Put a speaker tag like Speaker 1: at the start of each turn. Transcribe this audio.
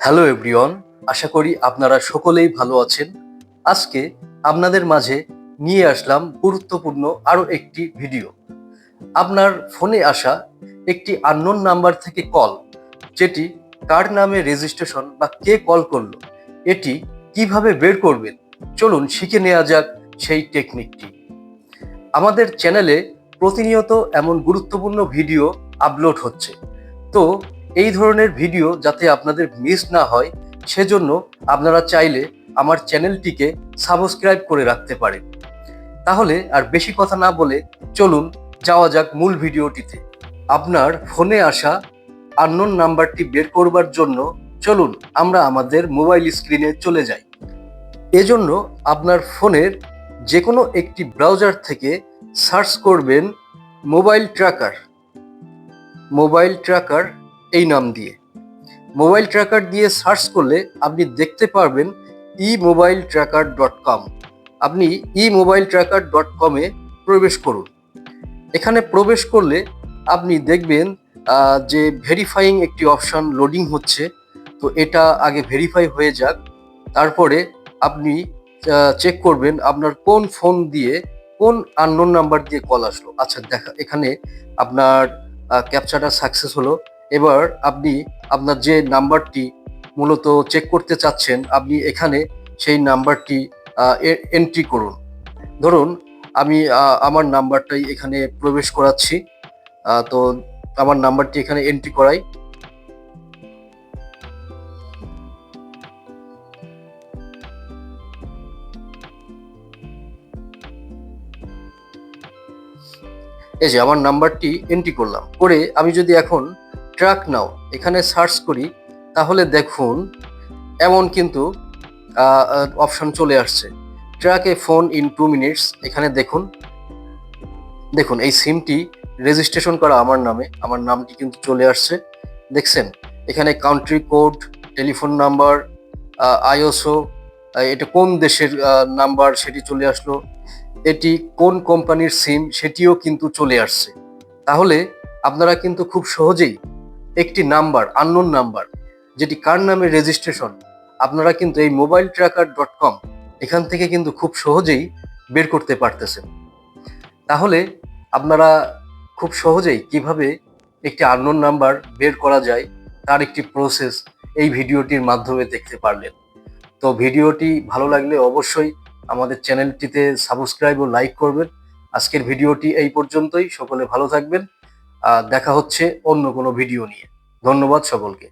Speaker 1: Hello everyone, আশা করি আপনারা সকলেই ভালো আছেন। আজকে আপনাদের মাঝে নিয়ে আসলাম গুরুত্বপূর্ণ আরও একটি ভিডিও। আপনার ফোনে আসা একটি আননোন নাম্বার থেকে কল যেটি কার নামে রেজিস্ট্রেশন বা কে কল করল, এটি কীভাবে বের করবেন, চলুন শিখে নেওয়া যাক সেই টেকনিকটি আমাদের চ্যানেলে প্রতিনিয়ত এমন গুরুত্বপূর্ণ ভিডিও আপলোড হচ্ছে। তো এই ধরনের ভিডিও যাতে আপনাদের মিস না হয়, সেজন্য আপনারা চাইলে আমার চ্যানেলটিকে সাবস্ক্রাইব করে রাখতে পারেন। তাহলে আর বেশি কথা না বলে চলুন যাওয়া যাক মূল ভিডিওটিতে। আপনার ফোনে আসা আননোন নাম্বারটি বের করবার জন্য চলুন আমরা আমাদের মোবাইল স্ক্রিনে চলে যাই। এজন্য আপনার ফোনের যে কোনো একটি ব্রাউজার থেকে সার্চ করবেন মোবাইল ট্র্যাকার। মোবাইল ট্র্যাকার এই নাম দিয়ে। মোবাইল ট্র্যাকার দিয়ে সার্চ করলে আপনি দেখতে পারবেন e mobile tracker dot com আপনি ই মোবাইল ট্র্যাকার ডট কমে প্রবেশ করুন। এখানে প্রবেশ করলে আপনি দেখবেন যে ভেরিফাইং একটি অপশান লোডিং হচ্ছে। তো এটা আগে ভেরিফাই হয়ে যাক। তারপরে আপনি চেক করবেন আপনার কোন ফোন দিয়ে কোন আননোন নাম্বার দিয়ে কল আসলো। আচ্ছা দেখা, এখানে আপনার ক্যাপচারটা সাকসেস হলো। এবার আপনি আপনার যে নাম্বারটি মূলত চেক করতে চাচ্ছেন, আপনি এখানে সেই নাম্বারটি এন্ট্রি করুন। ধরুন, আমি আমার নাম্বারটাই এখানে প্রবেশ করাচ্ছি। তো আমার নাম্বারটি এখানে এন্ট্রি করাই। এই যে, আমার নাম্বারটি এন্ট্রি করলাম। করে আমি যদি এখন ট্র্যাক নাও, এখানে সার্চ করি, তাহলে দেখুন, এমন কিন্তু অপশন চলে আসছে। Track a phone in two minutes, এখানে দেখুন। দেখুন, এই সিমটি রেজিস্ট্রেশন করা আমার নামে, আমার নামটি কিন্তু চলে আসছে। দেখছেন, এখানে কাউন্ট্রি কোড টেলিফোন নাম্বার আইওসো এটা কোন দেশের নাম্বার সেটি চলে আসলো, এটি কোন কোম্পানির সিম সেটিও কিন্তু চলে আসছে। তাহলে, আপনারা কিন্তু খুব সহজেই একটি নাম্বার আননোন নাম্বার, যেটি কার নামে রেজিস্ট্রেশন আপনারা কিন্তু এই মোবাইল ট্র্যাকার ডট কম এখান থেকে কিন্তু খুব সহজেই বের করতে পারতেছেন। তাহলে আপনারা খুব সহজেই কীভাবে একটি আননোন নাম্বার বের করা যায়, তার একটি প্রসেস এই ভিডিওটির মাধ্যমে দেখতে পারলেন। তো ভিডিওটি ভালো লাগলে অবশ্যই আমাদের চ্যানেলটিতে সাবস্ক্রাইব ও লাইক করবেন। আজকের ভিডিওটি এই পর্যন্তই। সকলে ভালো থাকবেন। দেখা হচ্ছে অন্য কোনো ভিডিও নিয়ে। ধন্যবাদ সকলকে।